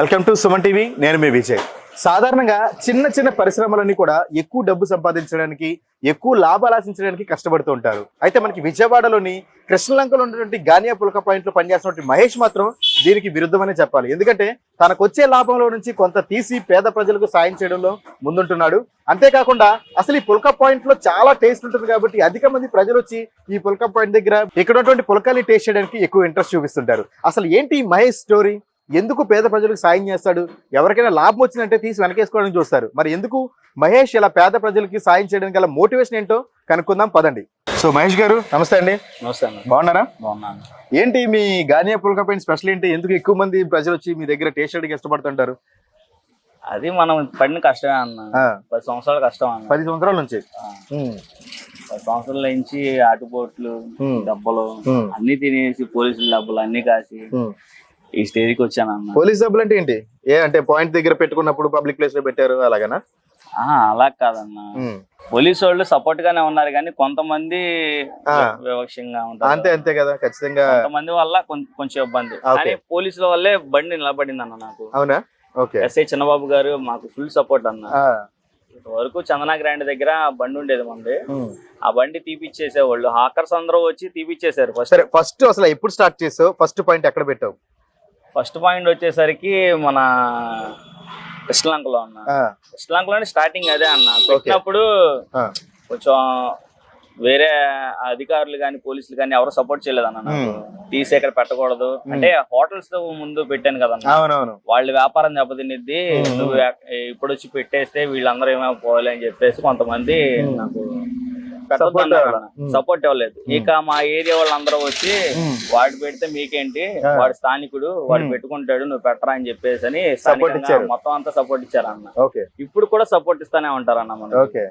Welcome to Suman TV నేను మీ విజయ్. సాధారణంగా చిన్న చిన్న పరిశ్రమలన్నీ కూడా ఎక్కువ డబ్బు సంపాదించడానికి ఎక్కువ లాభాలు ఆశించడానికి కష్టపడుతూ ఉంటారు. అయితే మనకి విజయవాడలోని కృష్ణలంకలో ఉన్నటువంటి గానియా పులక పాయింట్లో పనిచేస్తున్నటువంటి మహేష్ మాత్రం దీనికి విరుద్ధమనే చెప్పాలి. ఎందుకంటే తనకు వచ్చే లాభంలో నుంచి కొంత తీసి పేద ప్రజలకు సాయం చేయడంలో ముందుంటున్నాడు. అంతేకాకుండా అసలు ఈ పుల్క పాయింట్లో చాలా టేస్ట్ ఉంటుంది కాబట్టి అధిక మంది ప్రజలు వచ్చి ఈ పుల్క పాయింట్ దగ్గర ఇక్కడ ఉన్నటువంటి పుల్కాని టేస్ట్ చేయడానికి ఎక్కువ ఇంట్రెస్ట్ చూపిస్తుంటారు. అసలు ఏంటి మహేష్ స్టోరీ? ఎందుకు పేద ప్రజలకు సాయం చేస్తాడు? ఎవరికైనా లాభం వచ్చిందంటే తీసి వెనకేసుకోవడానికి చూస్తారు. మరి ఎందుకు మహేష్ ఇలా పేద ప్రజలకి సాయం చేయడానికి గల మోటివేషన్ ఏంటో కనుక్కుందాం పదండి. సో మహేష్ గారు నమస్తే అండి. నమస్తే అన్న. బాగున్నారా? బాగున్నాను. ఏంటి మీ గానియా పుల్కా పాయింట్ స్పెషల్ ఏంటి? ఎందుకు ఎక్కువ మంది ప్రజలు వచ్చి మీ దగ్గర టేస్ట్ చేయడానికి ఇష్టపడుతుంటారు? అది మనం పడిన కష్టమే అన్న. పది సంవత్సరాల కష్టం అన్న. పది సంవత్సరాల నుంచి? పది సంవత్సరాల నుంచి ఆటుపోట్లు డబ్బలు అన్ని తినేసి పోలీసుల డబ్బులు అన్ని కాసి. ఈ స్టేజ్కి వచ్చాను అన్న. పోలీస్ డబ్బులు అంటే ఏంటి? ఏ అంటే పాయింట్ దగ్గర పెట్టుకున్నప్పుడు పబ్లిక్ ప్లేస్లో పెట్టారు అలాగనా? ఆ, అలా కాదన్న. పోలీసు వాళ్ళు సపోర్ట్ గానే ఉన్నారు కానీ కొంతమంది ఆ. వివక్షంగా ఉంటారు. అంతే అంతే కదా ఖచ్చితంగా. కొంతమంది వల్ల కొం- కొంచెం ఇబ్బంది. ఓకే. కానీ పోలీసుల వల్లే బండి నిలబడింది అన్న నాకు. అవునా? ఓకే. ఎస్ఐ చిన్నబాబు గారు మాకు ఫుల్ సపోర్ట్ అన్న. ఆ, వరకు చందనా గ్రాండ్ దగ్గర బండి ఉండేది మంది. ఉమ్. ఆ బండి తీపిచ్చేసేవాళ్ళు. హాకర్స్ అందరూ వచ్చి తీపిచ్చేసారు ఫస్ట్ సరే ఫస్ట్ అసలు ఎప్పుడు స్టార్ట్ చేసావు? ఫస్ట్ పాయింట్ ఎక్కడ పెట్టావు? ఫస్ట్ పాయింట్ వచ్చేసరికి మన కృష్ణలంకలో అన్న. కృష్ణలంకలోనే స్టార్టింగ్ అదే అన్న. పెట్టినప్పుడు ఆ, కొంచెం వేరే అధికారులు కానీ పోలీసులు కానీ ఎవరు సపోర్ట్ చేయలేదు అన్న తీసి ఇక్కడ పెట్టకూడదు. అంటే హోటల్స్ ముందు పెట్టాను కదన్న వాళ్ళ వ్యాపారం దెబ్బతినిద్ది. నువ్వు ఇప్పుడు వచ్చి పెట్టేస్తే వీళ్ళందరూ ఏమో పోవాలి అని చెప్పేసి కొంతమంది నాకు. సపోర్ట్ ఇవ్వలేదు ఇక మా ఏరియా వాళ్ళందరూ వచ్చి. వాడు పెడితే మీకేంటి. వాడు స్థానికుడు వాడు. పెట్టుకుంటాడు నువ్వు పెట్టరా అని చెప్పేసి అని స్థానికంగా ఇచ్చారు. మొత్తం అంతా సపోర్ట్ ఇచ్చారు అన్న. ఓకే. ఇప్పుడు కూడా సపోర్ట్ ఇస్తానే ఉంటారు అన్న మనం ఓకే.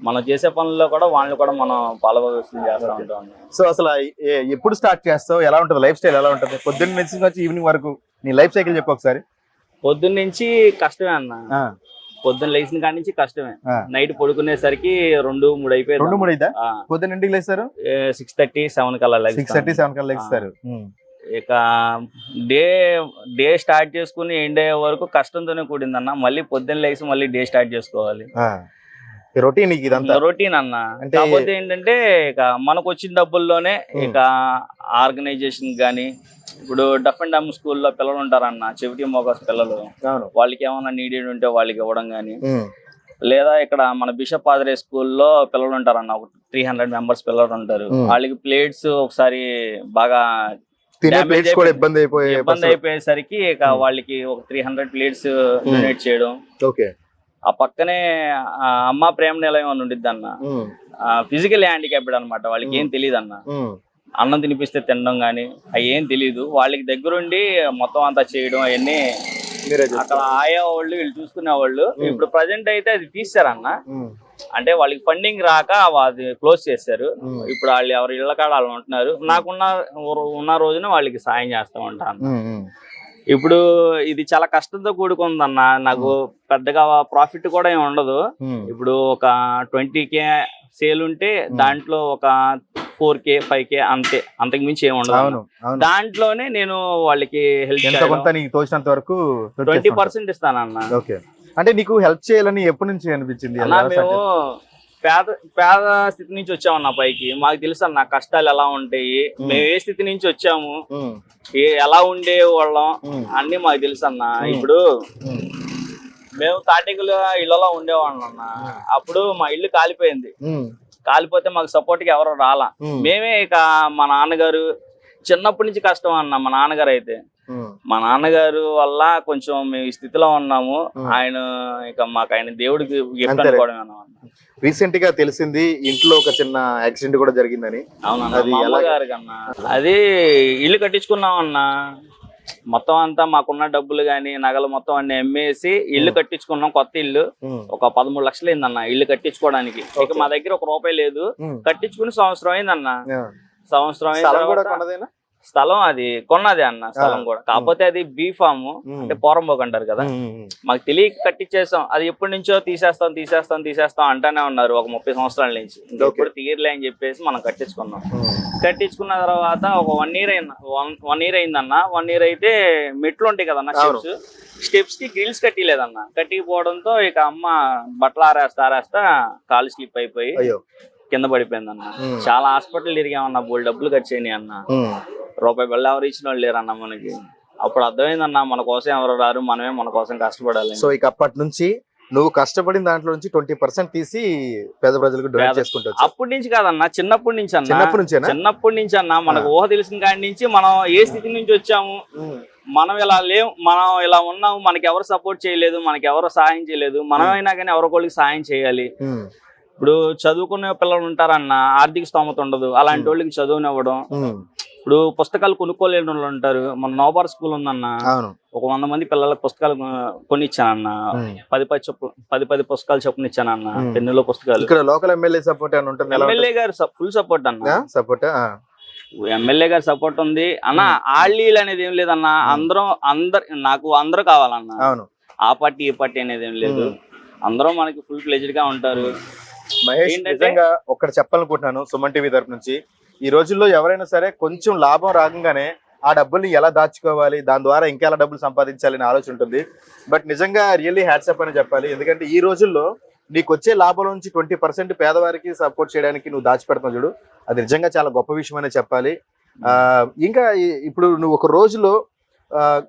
మనం చేసే పనుల్లో కూడా వాళ్ళని కూడా మనం పాల్గొని చేస్తూ ఉంటాం సో అసలు ఎప్పుడు స్టార్ట్ చేస్తావు? ఎలా ఉంటుంది? లైఫ్ స్టైల్ ఎలా ఉంటుంది? పొద్దున్న నుంచి ఈవినింగ్ వరకు నీ లైఫ్ సైకిల్ చెప్పు ఒకసారి. పొద్దున్న నుంచి కష్టమే అన్న. పొద్దున్న లేచిన కాడి నుంచి కష్టమే. నైట్ పడుకునేసరికి రెండు మూడు అయిపోయింది. రెండు మూడు అయితే పొద్దున్న ఇంటికి లేస్తారు? సిక్స్ థర్టీ సెవెన్ కల్లా సిక్స్. థర్టీ సెవెన్ కల్లా లేస్తారు. ఇక డే డే స్టార్ట్ చేసుకుని ఎండ్ అయ్యే వరకు కష్టంతోనే కూడిందన్న. మళ్ళీ పొద్దున్న లేచి మళ్ళీ డే స్టార్ట్ చేసుకోవాలి. రొటీన్ ఇదంతా? రొటీన్ అన్న. కాకపోతే ఏంటంటే ఇక మనకు వచ్చిన డబ్బుల్లోనే ఇక ఆర్గనైజేషన్ గానీ ఇప్పుడు డఫ్ అండ్ డమ్ స్కూల్లో పిల్లలు ఉంటారన్న చెవిటి మోగస్ పిల్లలు. వాళ్ళకి ఏమైనా నీడెడ్ ఉంటే వాళ్ళకి ఇవ్వడం గానీ. ఉమ్, లేదా ఇక్కడ మన బిషప్ ఆదరే స్కూల్లో పిల్లలు ఉంటారన్న ఒక త్రీ హండ్రెడ్ మెంబర్స్ పిల్లలు ఉంటారు. వాళ్ళకి ప్లేట్స్ ఒకసారి బాగా. ఇబ్బంది అయిపోయే ఇబ్బంది అయిపోయేసరికి ఇక వాళ్ళకి ఒక త్రీ హండ్రెడ్ ప్లేట్స్ డొనేట్ చేయడం. ఓకే. ఆ పక్కనే అమ్మ ప్రేమ నిలయం అని ఉండిద్ది అన్న. ఫిజికల్ హ్యాండిక్యాప్డ్ అన్నమాట వాళ్ళకి ఏం తెలియదు అన్న అన్నం తినిపిస్తే తినడం కానీ అవి ఏం తెలియదు వాళ్ళకి దగ్గరుండి మొత్తం అంతా చేయడం అవన్నీ అక్కడ ఆయా వాళ్ళు వీళ్ళు చూసుకునే వాళ్ళు ఇప్పుడు ప్రజెంట్ అయితే అది తీసారన్న అంటే వాళ్ళకి ఫండింగ్ రాక అది క్లోజ్ చేశారు ఇప్పుడు వాళ్ళు ఎవరి ఇళ్ళ కాడ వాళ్ళు ఉంటున్నారు. నాకున్న ఉన్న రోజున వాళ్ళకి సాయం చేస్తూ ఉంటాను ఇప్పుడు ఇది చాలా కష్టంతో కూడుకుందన్న. నాకు పెద్దగా ప్రాఫిట్ కూడా ఏమి ఉండదు. ఇప్పుడు ఒక ట్వంటీ కే సేల్ ఉంటే దాంట్లో ఒక ఫోర్ కే ఫైవ్ కే అంతే. అంతకు మించి ఏమి ఉండదు. దాంట్లోనే నేను వాళ్ళకి ఎంత హెల్ప్ కొంత నీకు తోచినంత వరకు ట్వంటీ పర్సెంట్ ఇస్తానన్న. ఓకే. అంటే నీకు హెల్ప్ చేయాలని ఎప్పటి నుంచి అనిపించింది? మేము పేద పేద స్థితి నుంచి వచ్చామన్న పైకి. మాకు తెలుసు అన్న కష్టాలు ఎలా ఉంటాయి. మేము. ఏ స్థితి నుంచి వచ్చాము? ఏ ఎలా ఉండే వాళ్ళం అన్ని మాకు తెలుసు అన్న. ఇప్పుడు మేము. తాటికుల ఇళ్ళలో ఉండేవాళ్ళం అన్న. అప్పుడు మా ఇల్లు కాలిపోయింది. కాలిపోతే మాకు సపోర్ట్కి ఎవరు రాలా. మేమే. ఇక మా నాన్నగారు చిన్నప్పటి నుంచి కష్టం అన్న మా నాన్నగారు అయితే. మా నాన్నగారు వల్ల కొంచెం మేము ఈ స్థితిలో ఉన్నాము. ఆయన ఇక మాకు ఆయన దేవుడికి గిఫ్ట్. అనుకోవడం అన్న రీసెంట్గా తెలిసింది ఇంట్లో ఒక చిన్న యాక్సిడెంట్ కూడా జరిగిందని. అవునన్నా అది ఇల్లు కట్టించుకున్నాం అన్న మొత్తం అంతా మాకున్న డబ్బులు గాని నగలు మొత్తం అన్ని అమ్మేసి ఇల్లు కట్టించుకున్నాం కొత్త ఇల్లు. ఒక పదమూడు లక్షలు అయిందన్న ఇల్లు కట్టించుకోవడానికి. ఇక. మా దగ్గర ఒక రూపాయి లేదు. కట్టించుకుని సంవత్సరం అయిందన్న. సంవత్సరం స్థలం అది కొన్నది అన్న స్థలం కూడా. కాకపోతే అది బీ ఫామ్. అంటే పోరంబోక్ అంటారు కదా. మాకు తెలియక కట్టించేసాం అది ఎప్పటి నుంచో తీసేస్తాం తీసేస్తాం తీసేస్తాం అంటానే ఉన్నారు ఒక ముప్పై సంవత్సరాల నుంచి. ఇంకా ఎప్పుడు తీయర్లే అని చెప్పేసి మనం కట్టించుకున్నాం. కట్టించుకున్న తర్వాత ఒక వన్ ఇయర్ అయింది వన్ ఇయర్ అయిందన్న వన్ ఇయర్ అయితే మెట్లు ఉంటాయి కదన్న. స్టెప్స్. స్టెప్స్కి గ్రిల్స్ కట్టిలేదన్న. కట్టిపోవడంతో ఇక అమ్మ బట్టలు ఆరేస్తా ఆరేస్తా కాలు స్లిప్ అయిపోయి కింద పడిపోయిందన్న. ఉమ్. చాలా హాస్పిటల్ తిరిగామన్న బోల్ డబ్బులు ఖర్చు అయినాయి అన్న. రూపాయి బిళ్ళ ఎవరు ఇచ్చిన వాళ్ళు లేరన్న మనకి. అప్పుడు అర్థమైందన్న మన కోసం ఎవరు రారు మనమే మన కోసం కష్టపడాలి. సో ఇక అప్పటి నుంచి నువ్వు కష్టపడిన దాంట్లో నుంచి ట్వంటీ పర్సెంట్ తీసి పేద ప్రజలకు డొనేట్ చేసుకుంటావు అప్పటి నుంచి కాదన్న చిన్నప్పటి నుంచి అన్న. చిన్నప్పటి నుంచేనా? చిన్నప్పటి నుంచి అన్న మనకు ఊహ తెలిసిన కాడి నుంచి మనం ఏ స్థితి నుంచి వచ్చాము. మనం ఇలా లేవు మనం ఇలా ఉన్నాము మనకి ఎవరు సపోర్ట్ చేయలేదు మనకి ఎవరు సహాయం చేయలేదు మనమైనా కానీ ఎవరికోళ్ళకి సహాయం చేయాలి. ఇప్పుడు చదువుకునే పిల్లలు ఉంటారన్న ఆర్థిక స్తోమత ఉండదు. అలాంటి వాళ్ళకి చదువునివ్వడం. ఇప్పుడు పుస్తకాలు కొనుక్కోలేని వాళ్ళు ఉంటారు. మన నోబార్ స్కూల్ ఉందన్న. ఒక వంద మంది పిల్లలకు పుస్తకాలు కొ- కొనిచ్చానన్న. ఉమ్. పది పది చొప్పు పది పది పుస్తకాలు చొప్పున ఇచ్చానన్న. పెన్నులో పుస్తకాలు. ఇక్కడ లోకల్ ఎమ్మెల్యే సపోర్ట్ అని ఉంటుంది? ఎమ్మెల్యే గారు ఫుల్ సపోర్ట్ అన్న. సపోర్ట్? ఎమ్మెల్యే గారి సపోర్ట్ ఉంది. అన్న ఆళ్ళీలు అనేది ఏం లేదన్న. అందరం అందరు నాకు అందరూ కావాలన్న. అవును. ఆ పార్టీ ఈ పార్టీ అనేది ఏం లేదు. అందరూ మనకి ఫుల్ ప్లెజర్గా ఉంటారు. మహేష్ నిజంగా ఒక్కటి చెప్పాలనుకుంటున్నాను సుమన్ టీవీ తరపు నుంచి. ఈ రోజుల్లో ఎవరైనా సరే కొంచెం లాభం రాగానే ఆ డబ్బుల్ని ఎలా దాచుకోవాలి? దాని ద్వారా ఇంకా ఎలా డబ్బులు సంపాదించాలి అనే ఆలోచన ఉంటుంది. బట్ నిజంగా రియల్లీ హ్యాట్సప్ అని చెప్పాలి. ఎందుకంటే ఈ రోజుల్లో నీకు వచ్చే లాభం నుంచి ట్వంటీ పర్సెంట్ పేదవారికి సపోర్ట్ చేయడానికి నువ్వు దాచిపెడతావు చూడు. అది నిజంగా చాలా గొప్ప విషయం అనే చెప్పాలి. ఇంకా ఇప్పుడు నువ్వు ఒక రోజులో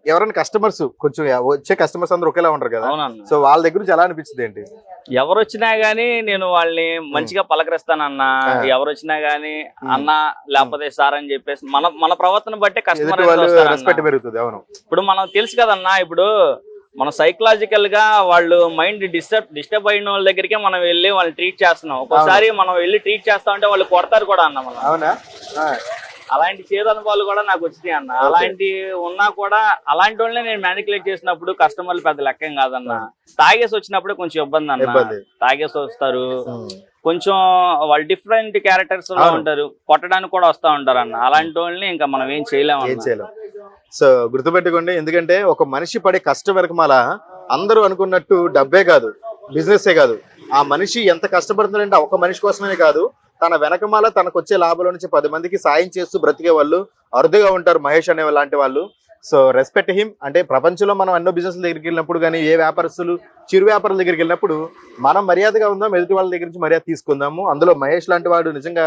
ఎవరైనా కస్టమర్స్ కొంచెం వచ్చే కస్టమర్స్ అందరూ ఒకేలా ఉంటారు కదా? సో వాళ్ళ దగ్గర నుంచి ఎలా అనిపించింది ఏంటి? ఎవరు వచ్చినా గానీ నేను వాళ్ళని మంచిగా పలకరిస్తానన్న. ఎవరు వచ్చినా గానీ అన్న లేకపోతే సార్ అని చెప్పేసి మన మన ప్రవర్తన బట్టే కస్టమర్. రెస్పెక్ట్ పెరుగుతుంది అవును. ఇప్పుడు మనం తెలుసు కదన్నా ఇప్పుడు మనం సైకలాజికల్గా వాళ్ళు మైండ్ డిస్టర్బ్ డిస్టర్బ్ అయిన వాళ్ళ దగ్గరికి మనం వెళ్ళి వాళ్ళని ట్రీట్ చేస్తున్నాం. ఒక్కోసారి మనం వెళ్ళి ట్రీట్ చేస్తా ఉంటే వాళ్ళు కొడతారు కూడా అన్న మనం. అవునా? అలాంటి చేదు అనుభవాలు కూడా నాకు వచ్చినాయి అన్న. అలాంటి ఉన్నా కూడా అలాంటి వాళ్ళని నేను మ్యానికులేట్ చేసినప్పుడు కస్టమర్లు పెద్ద లెక్కేం కాదన్న. తాగేసి వచ్చినప్పుడు కొంచెం ఇబ్బంది అన్న. తాగేసి వస్తారు. కొంచెం వాళ్ళు డిఫరెంట్ క్యారెక్టర్స్లో. ఉంటారు. కొట్టడానికి కూడా వస్తా ఉంటారు అన్న. అలాంటి వాళ్ళని ఇంకా మనం ఏం చేయలేము సో గుర్తుపెట్టుకోండి. ఎందుకంటే ఒక మనిషి పడే కష్టం వెనకమాల అందరూ అనుకున్నట్టు డబ్బే కాదు. బిజినెస్ ఏ కాదు. ఆ మనిషి ఎంత కష్టపడుతున్నాడంటే ఒక మనిషి కోసమే కాదు. తన వెనకమాల తనకు వచ్చే లాభాల నుంచి పది మందికి సాయం చేస్తూ బ్రతికే వాళ్ళు అరుదుగా ఉంటారు మహేష్ అనే లాంటి వాళ్ళు. సో రెస్పెక్ట్ హిమ్ అంటే ప్రపంచంలో మనం ఎన్నో బిజినెస్ దగ్గరికి వెళ్ళినప్పుడు కానీ ఏ వ్యాపారస్తులు చిరు వ్యాపారుల దగ్గరికి వెళ్ళినప్పుడు మనం మర్యాదగా ఉందాం ఎదుటి వాళ్ళ దగ్గర నుంచి మర్యాద తీసుకుందాము. అందులో మహేష్ లాంటి వాడు నిజంగా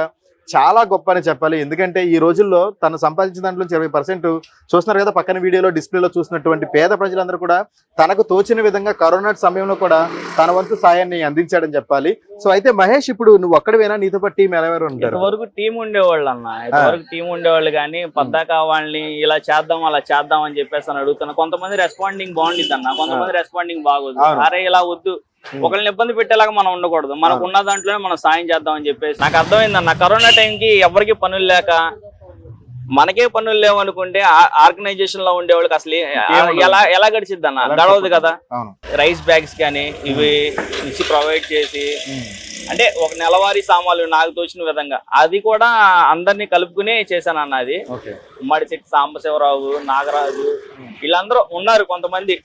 చాలా గొప్ప అని చెప్పాలి. ఎందుకంటే ఈ రోజుల్లో తను సంపాదించిన దాంట్లో ఇరవై పర్సెంట్ చూస్తున్నారు కదా పక్కన వీడియోలో డిస్ప్లేలో చూసినటువంటి పేద ప్రజలందరూ కూడా తనకు తోచిన విధంగా కరోనా సమయంలో కూడా తన వంతు సాయాన్ని అందించాడని చెప్పాలి. సో అయితే మహేష్ ఇప్పుడు నువ్వు ఒక్కడివేనా? నీతో పాటు టీం ఎవరెవరు ఉంటారు? ఇంతవరకు టీం ఉండేవాళ్ళు అన్న. ఇంతవరకు టీం ఉండేవాళ్ళు కానీ పద్దాక వాళ్ళని ఇలా చేద్దాం అలా చేద్దాం అని చెప్పేసి అని అడుగుతున్నా కొంతమంది రెస్పాండింగ్ బాగుండిద్ది అన్న కొంతమంది రెస్పాండింగ్ బాగోదు. అరే ఇలా వద్దు. ఒకరిని ఇబ్బంది పెట్టేలాగా మనం ఉండకూడదు. మనకు ఉన్న దాంట్లోనే మనం సాయం చేద్దాం అని చెప్పేసి. నాకు అర్థమైందన్న కరోనా టైంకి ఎవరికి పనులు లేక మనకే పనులు లేవు అనుకుంటే ఆర్గనైజేషన్లో ఉండే వాళ్ళకి అసలు. ఎలా ఎలా గడిచిద్ది అన్న? గడవదు కదా. రైస్ బ్యాగ్స్ కానీ ఇవి ఇచ్చి ప్రొవైడ్ చేసి అంటే ఒక నెలవారీ సామాన్లు నాకు తోచిన విధంగా. అది కూడా అందరినీ కలుపుకునే చేశాను అన్న అది. చెట్టు సాంబశివరావు నాగరాజు వీళ్ళందరూ ఉన్నారు కొంతమంది.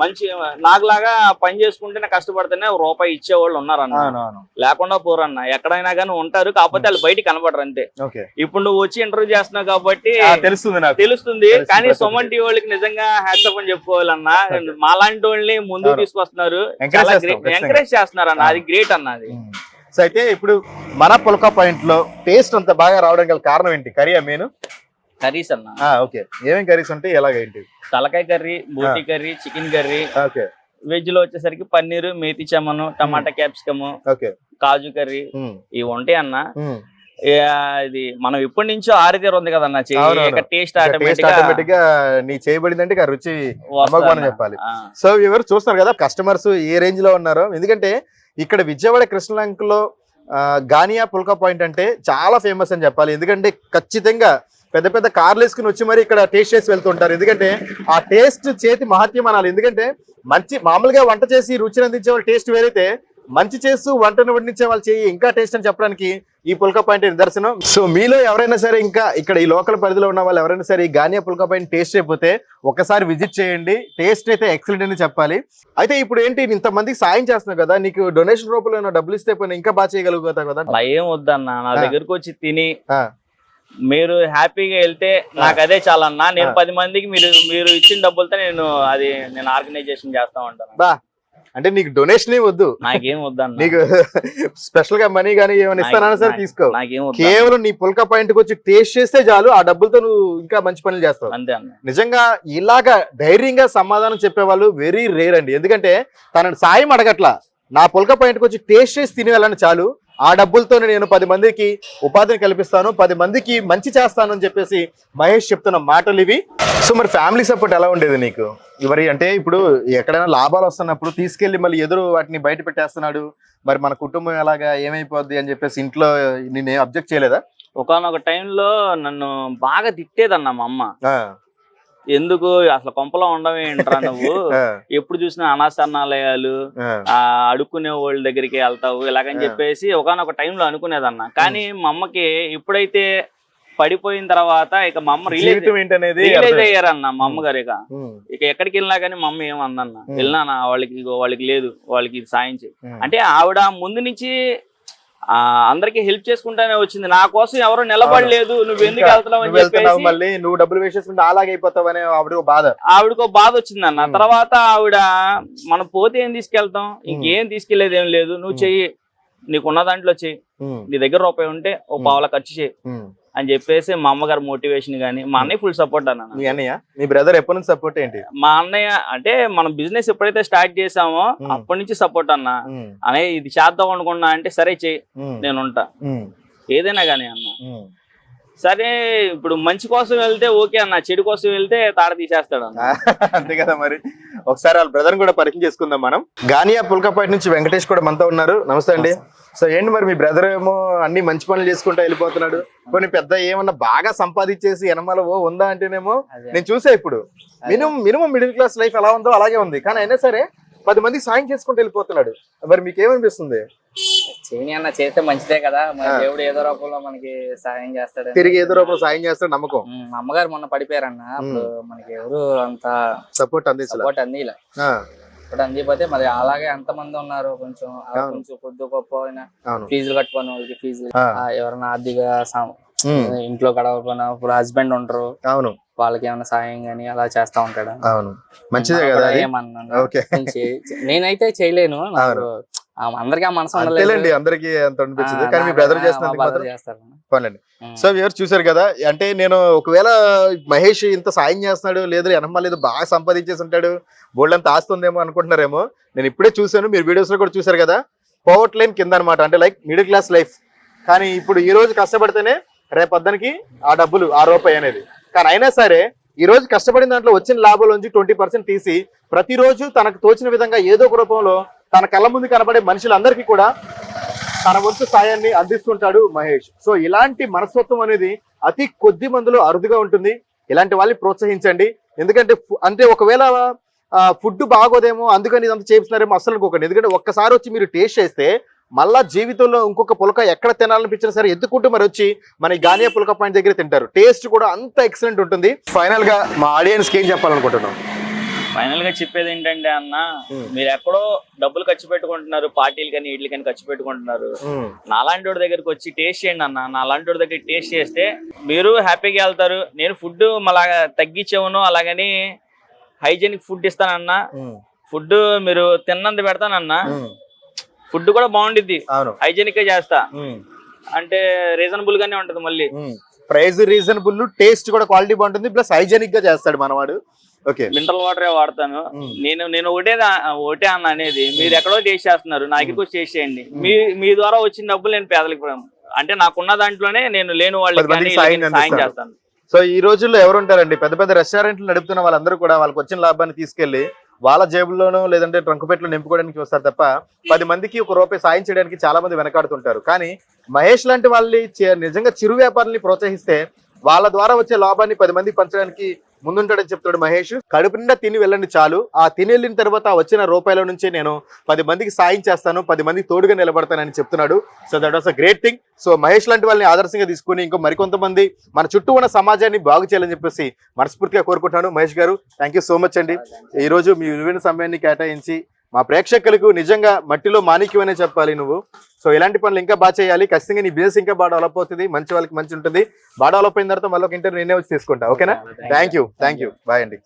మంచి నాకులాగా పని చేసుకుంటేనే కష్టపడితేనే ఒక రూపాయి ఇచ్చేవాళ్ళు ఉన్నారన్న. లేకుండా పోరన్న. ఎక్కడైనా కానీ ఉంటారు కాకపోతే వాళ్ళు బయట కనపడరు అంతే. ఇప్పుడు నువ్వు వచ్చి ఇంటర్వ్యూ చేస్తున్నావు కాబట్టి తెలుస్తుంది నాకు. తెలుస్తుంది. కానీ ప్రతి సుమన్ టీ వాళ్ళకి నిజంగా హ్యాట్సప్ అని చెప్పుకోవాలన్నా మాలాంటి వాళ్ళని ముందుకు. తీసుకొస్తున్నారు. ఎంకరేజ్ చేస్తున్నారు అన్న అది గ్రేట్ అన్న అది. సో అయితే ఇప్పుడు మన పులక పాయింట్లో టేస్ట్ అంత బాగా రావడానికి గల కారణం ఏంటి? కర్రీ మెయిన్ కర్రీస్ అన్న. ఓకే. ఏమేం కర్రీస్ ఉంటాయి? ఎలాగేంటి తలకాయ కర్రీ బోటి కర్రీ చికెన్ కర్రీ. ఓకే. వెజ్లో వచ్చేసరికి పన్నీరు మేతి చెమను టమాటా క్యాప్సికమ్ ఓకే. కాజు కర్రీ. ఇవి ఉంటాయి అన్న. ఇది మనం ఎప్పటి నుంచో ఆరితేరు ఉంది కదన్న అవునవును. టేస్ట్ టేస్ట్ ఆటోమేటిక్గా నీ చేయబడిందంటే ఇక రుచి చెప్పాలి. సో ఎవరు చూస్తున్నారు కదా కస్టమర్స్ ఏ రేంజ్లో ఉన్నారో. ఎందుకంటే ఇక్కడ విజయవాడ కృష్ణలంకలో గానియా పుల్కా పాయింట్ అంటే చాలా ఫేమస్ అని చెప్పాలి. ఎందుకంటే ఖచ్చితంగా పెద్ద పెద్ద కార్లు వేసుకుని వచ్చి మరి ఇక్కడ టేస్ట్ చేసి వెళ్తుంటారు. ఎందుకంటే ఆ టేస్ట్ చేతి మహత్యం అనాలి. ఎందుకంటే మంచి మామూలుగా వంట చేసి రుచిని అందించే వాళ్ళు టేస్ట్ వేరైతే మంచి చేస్తూ వంటను వండించే వాళ్ళు చేయి ఇంకా టేస్ట్ అని చెప్పడానికి ఈ పుల్కా పాయింట్ నిదర్శనం. సో మీలో ఎవరైనా సరే ఇంకా ఇక్కడ ఈ లోకల్ పరిధిలో ఉన్న వాళ్ళు ఎవరైనా సరే ఈ గానియా పుల్కా పాయింట్ టేస్ట్ అయిపోతే ఒకసారి విజిట్ చేయండి. టేస్ట్ అయితే ఎక్సలెంట్ అని చెప్పాలి. అయితే ఇప్పుడు ఏంటి? ఇంతమందికి సాయం చేస్తున్నావు కదా. నీకు డొనేషన్ రూపంలో డబ్బులు ఇస్తే పోయినా ఇంకా బాగా చేయగలుగుతావు కదా? అలా ఏం వద్దన్న. నా. దగ్గరకు వచ్చి తిని ఆ, మీరు హ్యాపీగా వెళ్తే నాకు అదే చాలన్నా. నేను. పది మందికి మీరు మీరు ఇచ్చిన డబ్బులతో నేను అది నేను ఆర్గనైజేషన్ చేస్తా ఉంటాను. బా. అంటే నీకు డొనేషన్ వద్దు. నాకేం వద్దన్న. నీకు స్పెషల్గా మనీ కానీ ఏమైనా ఇస్తానా సరే తీసుకో. నాకేం వద్దు? కేవలం నీ పుల్కా పాయింట్కి వచ్చి టేస్ట్ చేస్తే చాలు ఆ డబ్బులతో నువ్వు ఇంకా మంచి పనులు చేస్తావు. అంతే అన్న. నిజంగా ఇలాగా ధైర్యంగా సమాధానం చెప్పేవాళ్ళు వెరీ రేర్ అండి. ఎందుకంటే తనని సాయం అడగట్లా. నా పుల్క పాయింట్కి వచ్చి టేస్ట్ చేసి తిని వెళ్ళండి చాలు. ఆ డబ్బులతో నేను పది మందికి ఉపాధిని కల్పిస్తాను పది మందికి మంచి చేస్తాను అని చెప్పేసి మహేష్ చెప్తున్న మాటలు ఇవి. సో మరి ఫ్యామిలీ సపోర్ట్ ఎలా ఉండేది నీకు? మరి అంటే ఇప్పుడు ఎక్కడైనా లాభాలు వస్తున్నప్పుడు తీసుకెళ్ళి మళ్ళీ ఎదురు వాటిని బయట పెట్టేస్తున్నాడు. మరి మన కుటుంబం ఎలాగా ఏమైపోద్ది అని చెప్పేసి ఇంట్లో నేను అబ్జెక్ట్ చేయలేదా? ఒకనొక టైంలో నన్ను బాగా తిట్టేదన్న మా అమ్మ. ఎందుకు అసలు కొంపలో ఉండవే ఏంట్రా నువ్వు? ఎప్పుడు చూసినా అనాశరణాలయాలు ఆ, అడుక్కునే వాళ్ళ దగ్గరికి వెళ్తావు ఇలాగని. చెప్పేసి ఒకనొక టైంలో అనుకునేదన్న. కానీ మా అమ్మకి ఎప్పుడైతే పడిపోయిన తర్వాత ఇక మా అమ్మ రిలీజ్ ఏంటనేది అర్థం- అయ్యారన్న మా అమ్మగారు ఇక. ఇక ఎక్కడికి వెళ్ళినా కానీ మా అమ్మ ఏమన్నన్న ఉమ్. వెళ్ళినా వాళ్ళకి వాళ్ళకి లేదు వాళ్ళకి సాయం చేయి. అంటే ఆవిడ ముందు నుంచి అందరికి హెల్ప్ చేసుకుంటానే వచ్చింది. నా కోసం ఎవరు నిలబడలేదు. నువ్వు ఎందుకు వెళ్తున్నావు అని చెప్పేసి మళ్ళీ నువ్వు డబ్బులు వేసేసుకుంటే అలాగే అయిపోతావు అనే ఆవిడ ఒక బాధ. ఆవిడకో బాధ వచ్చిందన్న ఉమ్. తర్వాత ఆవిడ మనం పోతే ఏం తీసుకెళ్తాం? ఇంకేం తీసుకెళ్ళేది ఏం లేదు. నువ్వు. చెయ్యి. నీకున్న దాంట్లో చెయ్యి. నీ దగ్గర రూపాయి ఉంటే ఓ. పావుల ఖర్చు చేయి. అని చెప్పేసి మా అమ్మగారు మోటివేషన్ గానీ మా అన్నయ్య ఫుల్ సపోర్ట్ అన్న మీ అన్నయ్య? మీ బ్రదర్ ఎప్పటి నుంచి సపోర్ట్ ఏంటి? మా అన్నయ్య అంటే మనం బిజినెస్ ఎప్పుడైతే స్టార్ట్ చేసామో. అప్పటి నుంచి సపోర్ట్ అన్న. అనే ఇది చేద్దాం అనుకున్నా అంటే సరే చెయ్యి నేను ఉంటా. ఏదైనా కానీ అన్న. సరే ఇప్పుడు మంచి కోసం వెళ్తే ఓకే అన్న చెడు కోసం వెళ్తే తాడ తీసేస్తాడు అన్న. అంతే కదా మరి. ఒకసారి వాళ్ళ బ్రదర్ కూడా పరిచయం చేసుకుందాం మనం. గానియా పుల్కపాటి నుంచి వెంకటేష్ కూడా మనతో ఉన్నారు. నమస్తే అండి. సో ఏంటి మరి మీ బ్రదర్ ఏమో అన్ని మంచి పనులు చేసుకుంటా వెళ్ళిపోతున్నాడు. కొన్ని పెద్ద ఏమన్నా బాగా సంపాదించేసి ఎనమాల ఓ ఉందా అంటేనేమో నేను చూసా ఇప్పుడు. Minimum minimum middle class life ఎలా ఉందో అలాగే ఉంది. కానీ అయినా సరే పది మందికి సాయం చేసుకుంటూ వెళ్ళిపోతున్నాడు. మరి మీకు ఏమనిపిస్తుంది చేయని అన్న చేస్తే మంచిదే కదా. మన. దేవుడు ఏదో రూపంలో మనకి సహాయం చేస్తాడు తిరిగి ఏదో రూపంలో సాయం చేస్తాడు నమ్మకం. మా అమ్మగారు మొన్న పడిపోయారన్న. అప్పుడు మనకి ఎవరు అంత సపోర్ట్ అందించలే. సపోర్ట్ అందిలా ఇప్పుడు అందిపోతే మరి అలాగే ఎంత మంది ఉన్నారు కొంచెం. కొంచెం కొద్ది గొప్ప ఫీజులు కట్టుకోని వాళ్ళకి ఫీజులు. ఎవరైనా ఆర్థిక సా- ఇంట్లో గడవకపోయినా ఇప్పుడు హస్బెండ్ ఉంటారు అవును. వాళ్ళకి ఏమైనా సాయం గానీ అలా చేస్తా ఉంటాడు? అవును. మంచిదే కదా కూడా అది? ఏమన్నాను. ఓకే. నేను చే- చే- నేనైతే చేయలేను. నాకు అందరికీ ఆ మనసు ఉండలేదు. అంతేలేండి అందరికి అంత అనిపించదు. ఆ, కానీ మీ బ్రదర్ చేస్తారు. సో ఎవరు చూసారు కదా అంటే నేను ఒకవేళ మహేష్ ఇంత సాయం చేస్తున్నాడు లేదు ఎనమ్మ లేదు బాగా సంపాదించేసి ఉంటాడు బోల్డ్ అంత ఆస్తుందేమో అనుకుంటున్నారేమో నేను ఇప్పుడే చూసాను మీరు వీడియోస్లో కూడా చూసారు కదా పవర్ట్ లైన్ కింద అనమాట అంటే లైక్ మిడిల్ క్లాస్ లైఫ్ కానీ ఇప్పుడు ఈ రోజు కష్టపడితేనే రేపొద్దనికి ఆ డబ్బులు ఆ రూపాయి అనేది. కానీ అయినా సరే ఈ రోజు కష్టపడిన దాంట్లో వచ్చిన లాభాల నుంచి ట్వంటీ పర్సెంట్ తీసి ప్రతిరోజు తనకు తోచిన విధంగా ఏదో ఒక రూపంలో తన కళ్ళ ముందు కనబడే మనుషులందరికీ కూడా తన వంతు సాయాన్ని అందిస్తుంటాడు మహేష్. సో ఇలాంటి మనస్తత్వం అనేది అతి కొద్ది మందిలో అరుదుగా ఉంటుంది. ఇలాంటి వాళ్ళని ప్రోత్సహించండి. ఎందుకంటే అంటే ఒకవేళ ఫుడ్ బాగోదేమో అందుకని ఇదంతా చేపిస్తున్నారేమో అసలు అనుకోకండి. ఎందుకంటే ఒక్కసారి వచ్చి మీరు టేస్ట్ చేస్తే మళ్ళా జీవితంలో ఇంకొక పులక ఎక్కడ తినాలనిపించినా సరే ఎత్తుకుంటూ మరి వచ్చి మన గానియా పులక పాయింట్ దగ్గర తింటారు. టేస్ట్ కూడా అంత ఎక్సలెంట్ ఉంటుంది. ఫైనల్గా మా ఆడియన్స్కి ఏం చెప్పాలనుకుంటున్నాం ఫైనల్గా చెప్పేది ఏంటంటే అన్న. మీరు ఎక్కడో డబ్బులు ఖర్చు పెట్టుకుంటున్నారు పార్టీలు కానీ వీటికి కానీ ఖర్చు పెట్టుకుంటున్నారు. నాలాంటి వాడి దగ్గరికి వచ్చి టేస్ట్ చేయండి అన్న. నాలాంటి వాడి దగ్గర టేస్ట్ చేస్తే మీరు హ్యాపీగా వెళ్తారు. నేను ఫుడ్ మళ్ళా తగ్గించేవను అలాగని హైజీనిక్ ఫుడ్ ఇస్తానన్న. ఫుడ్ మీరు తిన్నంత పెడతానన్న. ఫుడ్ కూడా బాగుండిద్ది. హైజీనిక్గా చేస్తా. అంటే రీజనబుల్ గానే ఉంటది మళ్ళీ. ప్రైస్ రీజనబుల్ టేస్ట్ కూడా క్వాలిటీ బాగుంటుంది ప్లస్ హైజెనిక్గా చేస్తాడు మనవాడు. మినరల్ వాటరే వాడతాను. ఉమ్. నేను నేను ఒకటే ఒకటే అన్న అనేది. మీరు ఎక్కడో టేస్ట్ చేస్తున్నారు నా దగ్గరికి వచ్చి టేస్ట్ చేయండి మీ మీ ద్వారా వచ్చిన డబ్బులు నేను పేదలకు. అంటే నాకున్న దాంట్లోనే నేను లేని వాళ్ళకి సాయం. చేస్తాను. సో ఈ రోజుల్లో ఎవరు ఉంటారండి పెద్ద పెద్ద రెస్టారెంట్లు నడుపుతున్న వాళ్ళందరూ కూడా వాళ్ళకి వచ్చిన లాభాన్ని తీసుకెళ్ళి వాళ్ళ జేబుల్లోనూ లేదంటే ట్రంక్ పెట్లు నింపుకోవడానికి వస్తారు తప్ప పది మందికి ఒక రూపాయి సాయం చేయడానికి చాలా మంది వెనకాడుతుంటారు. కానీ మహేష్ లాంటి వాళ్ళని నిజంగా చిరు వ్యాపారుల్ని ప్రోత్సహిస్తే వాళ్ళ ద్వారా వచ్చే లాభాన్ని పది మందికి పంచడానికి ముందుంటాడని చెప్తాడు మహేష్. కడుపు నిండా తిని వెళ్ళండి చాలు. ఆ తిని వెళ్ళిన తర్వాత వచ్చిన రూపాయల నుంచి నేను పది మందికి సాయం చేస్తాను పది మందికి తోడుగా నిలబడతానని చెప్తున్నాడు. So that was a great thing so Mahesh లాంటి వాళ్ళని ఆదర్శంగా తీసుకుని ఇంకో మరికొంతమంది మన చుట్టూ ఉన్న సమాజాన్ని బాగు చేయాలని చెప్పేసి మనస్ఫూర్తిగా కోరుకుంటున్నాను. మహేష్ గారు థ్యాంక్ యూ సో మచ్ అండి. ఈ రోజు మీ విలువైన సమయాన్ని కేటాయించి మా ప్రేక్షకులకు నిజంగా మట్టిలో మాణిక్యమనే చెప్పాలి నువ్వు. సో ఇలాంటి పనులు ఇంకా బాగా చేయాలి. ఖచ్చితంగా నీ బిజినెస్ ఇంకా బాగా డెవలప్ అవుతుంది. మంచి వాళ్ళకి మంచి ఉంటుంది. బాగా డెవలప్ అయిన తర్వాత మళ్ళీ ఒక ఇంటర్వ్యూ నేనే వచ్చి తీసుకుంటా. ఓకేనా? Thank you thank you bye అండి.